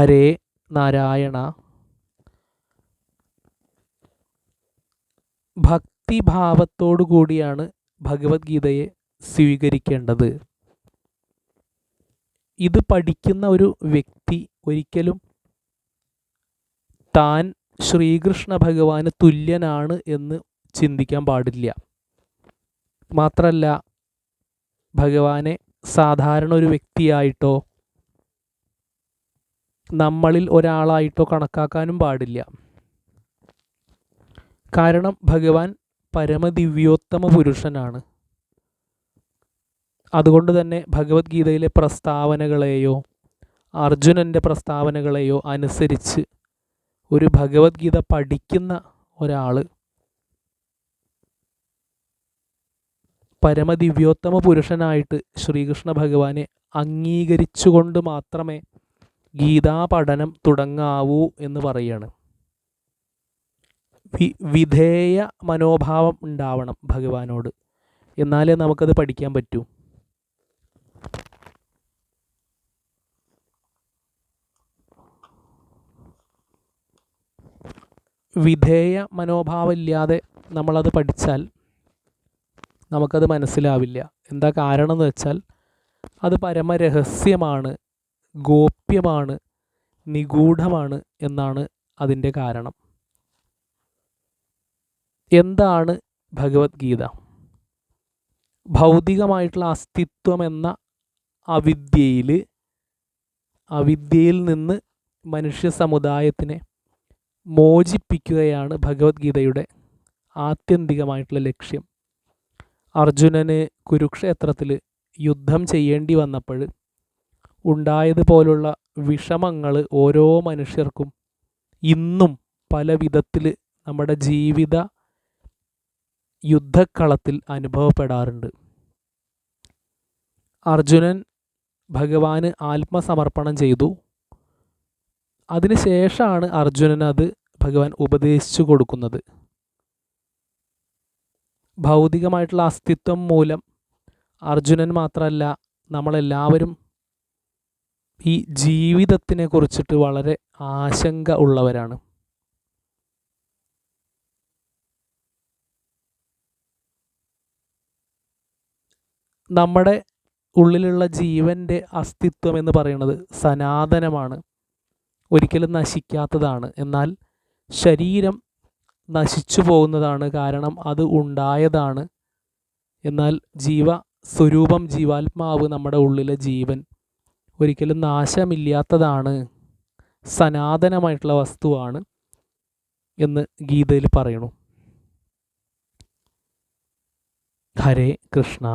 ഹരേ നാരായണ. ഭക്തിഭാവത്തോടു കൂടിയാണ് ഭഗവത്ഗീതയെ സ്വീകരിക്കേണ്ടത്. ഇത് പഠിക്കുന്ന ഒരു വ്യക്തി ഒരിക്കലും താൻ ശ്രീകൃഷ്ണ ഭഗവാന് തുല്യനാണ് എന്ന് ചിന്തിക്കാൻ പാടില്ല. മാത്രമല്ല ഭഗവാനെ സാധാരണ ഒരു വ്യക്തിയായിട്ടോ നമ്മളിൽ ഒരാളായിട്ടോ കണക്കാക്കാനും പാടില്ല. കാരണം ഭഗവാൻ പരമദിവ്യോത്തമ പുരുഷനാണ്. അതുകൊണ്ട് തന്നെ ഭഗവത്ഗീതയിലെ പ്രസ്താവനകളെയോ അർജുനന്റെ പ്രസ്താവനകളെയോ അനുസരിച്ച് ഒരു ഭഗവത്ഗീത പഠിക്കുന്ന ഒരാൾ പരമദിവ്യോത്തമ പുരുഷനായിട്ട് ശ്രീകൃഷ്ണ ഭഗവാനെ അംഗീകരിച്ചുകൊണ്ട് മാത്രമേ ഗീതാ പഠനം തുടങ്ങാവൂ എന്ന് പറയുകയാണ് വി വിധേയ മനോഭാവം ഉണ്ടാവണം ഭഗവാനോട്. എന്നാലേ നമുക്കത് പഠിക്കാൻ പറ്റൂ. വിധേയ മനോഭാവമില്ലാതെ നമ്മളത് പഠിച്ചാൽ നമുക്കത് മനസ്സിലാവില്ല. എന്താ കാരണം എന്ന് വെച്ചാൽ അത് പരമരഹസ്യമാണ് ഗോപ്യമാണ് നിഗൂഢമാണ് എന്നാണ് അതിന്റെ കാരണം. എന്താണ് ഭഗവത്ഗീത? ഭൗതികമായിട്ടുള്ള അസ്തിത്വം എന്ന അവിദ്യയിൽ അവിദ്യയിൽ നിന്ന് മനുഷ്യ സമുദായത്തിനെ മോചിപ്പിക്കുകയാണ് ഭഗവത്ഗീതയുടെ ആത്യന്തികമായിട്ടുള്ള ലക്ഷ്യം. അർജുനന് കുരുക്ഷേത്രത്തിൽ യുദ്ധം ചെയ്യേണ്ടി വന്നപ്പോൾ ഉണ്ടായതുപോലുള്ള വിഷമങ്ങൾ ഓരോ മനുഷ്യർക്കും ഇന്നും പല വിധത്തിൽ നമ്മുടെ ജീവിത യുദ്ധക്കളത്തിൽ അനുഭവപ്പെടാറുണ്ട്. അർജുനൻ ഭഗവാന് ആത്മസമർപ്പണം ചെയ്തു. അതിനുശേഷമാണ് അർജുനൻ അത് ഭഗവാൻ ഉപദേശിച്ചു കൊടുക്കുന്നത്. ഭൗതികമായിട്ടുള്ള അസ്തിത്വം മൂലം അർജുനൻ മാത്രമല്ല നമ്മളെല്ലാവരും ഈ ജീവിതത്തിനെ കുറിച്ചിട്ട് വളരെ ആശങ്ക ഉള്ളവരാണ്. നമ്മുടെ ഉള്ളിലുള്ള ജീവന്റെ അസ്തിത്വം എന്ന് പറയുന്നത് സനാതനമാണ്. ഒരിക്കലും നശിക്കാത്തതാണ്. എന്നാൽ ശരീരം നശിച്ചു പോകുന്നതാണ് കാരണം അത് ഉണ്ടായതാണ്. എന്നാൽ ജീവ സ്വരൂപം ജീവാത്മാവ് നമ്മുടെ ഉള്ളിലെ ജീവൻ. ഒരിക്കലും നാശമില്ലാത്തതാണ് സനാതനമായിട്ടുള്ള വസ്തുവാണ് എന്ന് ഗീതയിൽ പറയണു ഹരേ കൃഷ്ണ.